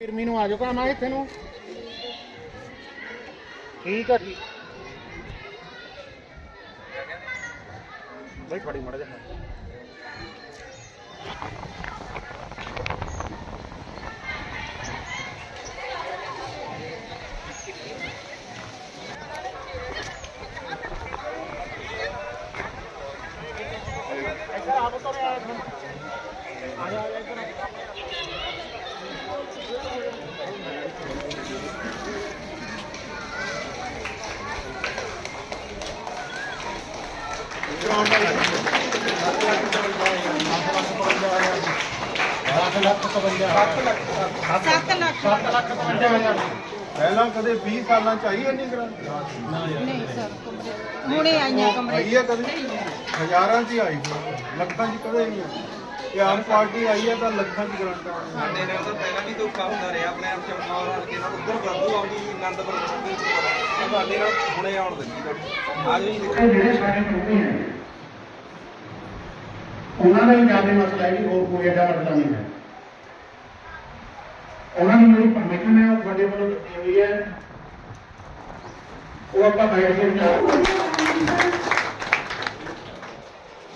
ਫਿਰਮੀ ਨੂੰ ਆ ਜਾਓ ਕੰਮ ਇੱਥੇ ਨੂੰ। ਠੀਕ ਆ ਜੀ। ਬਈ ਫੜੀ ਮੜ ਜਾ ਪਹਿਲਾਂ ਕਦੇ 20 ਸਾਲਾਂ ਚ ਆਈ ਇੰਨੀ ਗ੍ਰਾਂਟ ਨਹੀਂ ਸਰ ਹੁਣੇ ਆਈਆਂ ਕਮਰੇ ਆਈ ਆ ਕਦੇ? ਹਜ਼ਾਰਾਂ ਚ ਹੀ ਆਈ ਲੱਖਾਂ ਚ ਕਦੇ ਨਹੀਂ ਆਈ। ਇਹ ਆਮ ਪਾਰਟੀ ਆਈ ਹੈ ਤਾਂ ਲੱਖਾਂ ਚ ਗ੍ਰਾਂਟਾਂ ਆਈਆਂ। ਸਾਡੇ ਨਾਲ ਤਾਂ ਪਹਿਲਾਂ ਵੀ ਧੋਖਾ ਹੁੰਦਾ ਰਿਹਾ ਆਪਣੇ ਆਪ ਚਮਕੌਰ ਹਲਕੇ ਨਾਲ। ਉੱਧਰ ਵਾਧੂ ਆਉਂਦੀ ਆਨੰਦਪੁਰ ਦੇ ਸਾਡੇ ਨਾਲ ਹੁਣੇ ਆਉਣ ਦਿੱਤੀ ਤੁਹਾਡੀ ਆ ਜੀ ਇਹ ਜਿਹੜੇ ਸਾਡੇ ਟੋਪੇ ਹੈ ਉਹਨਾਂ ਦਾ ਹੀ ਜ਼ਿਆਦਾ ਮਸਲਾ ਹੈ ਕਿ ਹੋਰ ਕੋਈ ਐਡਾ ਮਸਲਾ ਨਹੀਂ ਹੈ। ਉਹਨਾਂ ਨੂੰ ਜਿਹੜੀ ਪਰਮਿਸ਼ਨ ਹੈ ਉਹ ਸਾਡੇ ਵੱਲੋਂ ਦਿੱਤੀ ਹੋਈ ਹੈ। ਉਹ ਆਪਾਂ ਬੈਠ ਕੇ ਵਿਚਾਰ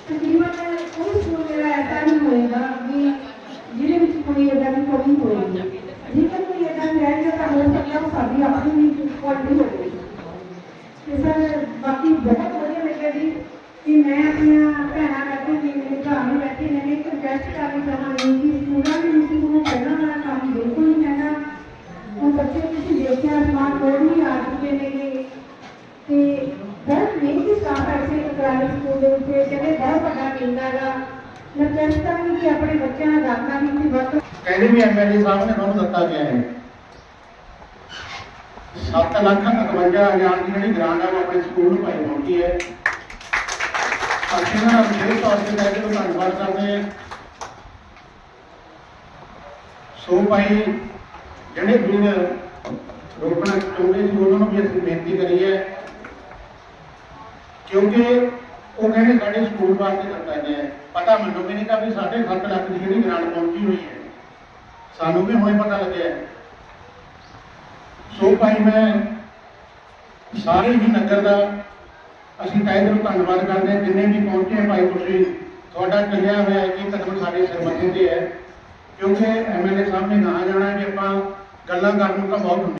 ਤਕਰੀਬਨ ਕੋਈ ਸਕੂਲ ਮੇਰਾ ਐਸਾ ਨਹੀਂ ਹੋਏਗਾ ਕਿ ਜਿਹਦੇ ਵਿੱਚ ਕੋਈ ਏਦਾਂ ਦੀ ਕਮੀ ਹੋਏਗੀ ਜੇਕਰ ਕੋਈ ਏਦਾਂ ਦੀ ਰਹਿ ਗਿਆ ਤਾਂ ਹੋ ਸਕਦਾ ਉਹ ਸਾਡੀ ਆਪਣੀ ਵੀ ਕੁਆਲਿਟੀ ਹੋਵੇ ਤੇ ਸਰ ਬਾਕੀ ਬਹੁਤ ਵਧੀਆ ਲੱਗਿਆ ਜੀ ਕਿ ਮੈਂ ਆਪਣੀਆਂ ਭੈਣਾਂ ਬੈਠੇ ਨੇ ਮੇਰੇ ਭਰਾ ਵੀ ਬੈਠੇ ਨੇ ਮੈਂ ਇੱਕ ਰਿਕਵੈਸਟ ਕਰਨੀ ਚਾਹਾਂਗੀ ਕਿ ਸਕੂਲਾਂ ਦੇ ਵਿੱਚ ਨੂੰ ਪਹਿਲਾਂ ਵਾਲਾ ਕੰਮ ਬਿਲਕੁਲ ਨਹੀਂ ਹੈਗਾ ਹੁਣ ਬੱਚੇ ਤੁਸੀਂ ਦੇਖਿਆ ਸਮਾਰਟ ਬੋਰਡ ਵੀ ਆ ਚੁੱਕੇ ਨੇਗੇ ਤੇ ਬਹੁਤ ਮਿਹਨਤੀ ਸਟਾਫ ਹੈ ਇਸੇ ਪ੍ਰਾਈਵੇਟ ਸਕੂਲ ਦੇ ਵਿੱਚ। ਕਹਿੰਦੇ ਬਹੁਤ ਵੱਡਾ ਕੇਂਦਰ ਹੈਗਾ। ਮੈਂ ਚਾਹੁੰਦਾ ਹਾਂ ਕਿ ਆਪਣੇ ਬੱਚਿਆਂ ਦਾ ਜਾਣਕਾਰੀ ਦੀ ਵਰਤੋਂ ਕਹਿੰਦੇ ਵੀ ਐਮਐਲਏ ਸਾਹਿਬ ਨੇ ਤੁਹਾਨੂੰ ਦਿੱਤਾ ਗਿਆ ਹੈ। 7 ਲੱਖ 51 ਹਜ਼ਾਰ ਦੀ ਜਿਹੜੀ ਗ੍ਰਾਂਟ ਹੈ ਉਹ ਆਪਣੇ ਸਕੂਲ ਨੂੰ ਪਾਈ ਪਹੁੰਚੀ ਹੈ। ਅਸੀਂ ਇਹਨਾਂ ਵਿਸ਼ੇਸ਼ ਤੌਰ ਤੇ ਕਹਿ ਕੇ ਧੰਨਵਾਦ ਕਰਦੇ ਹਾਂ। ਸੋ ਭਾਈ, ਜਿਹੜੇ ਵੀਰ ਰੋਕਣਾ ਚਾਹੁੰਦੇ ਸੀ ਉਹਨਾਂ ਨੂੰ ਵੀ ਅਸੀਂ ਬੇਨਤੀ ਕਰੀ ਹੈ, ਕਿਉਂਕਿ ਉਹ ਕਹਿੰਦੇ ਸਾਡੇ ਸਕੂਲ ਵਾਸਤੇ ਕਰਤਾ ਗਿਆ ਪਤਾ ਮੈਨੂੰ ਵੀ ਨਹੀਂ ਕਿ ਵੀ ਸਾਢੇ ਸੱਤ ਲੱਖ ਦੀ ਜਿਹੜੀ ਗ੍ਰਾਂਟ ਪਹੁੰਚੀ ਹੋਈ ਹੈ। ਸਾਨੂੰ ਵੀ ਹੁਣੇ ਪਤਾ ਲੱਗਿਆ ਸੋ ਭਾਈ ਮੈਂ ਸਾਰੇ ਹੀ ਨਗਰ ਦਾ ਅਸੀਂ ਤਹਿ ਦਿਲੋਂ ਧੰਨਵਾਦ ਕਰਦੇ ਹਾਂ, ਜਿੰਨੇ ਵੀ ਪਹੁੰਚੇ ਹੈ ਭਾਈ ਤੁਸੀਂ, ਤੁਹਾਡਾ ਚੱਲਿਆ ਹੋਇਆ ਹੈ ਕਿ ਕਦਮ ਸਾਡੇ ਸਰਬੱਤ ਦੇ ਹੈ ਕਿਉਂਕਿ ਐਮਐਲਏ ਸਾਹਿਬ ਨੇ ਨਾ ਜਾਣਾ ਕਿ ਆਪਾਂ ਗੱਲਾਂ ਕਰਨ ਨੂੰ ਤਾਂ ਬਹੁਤ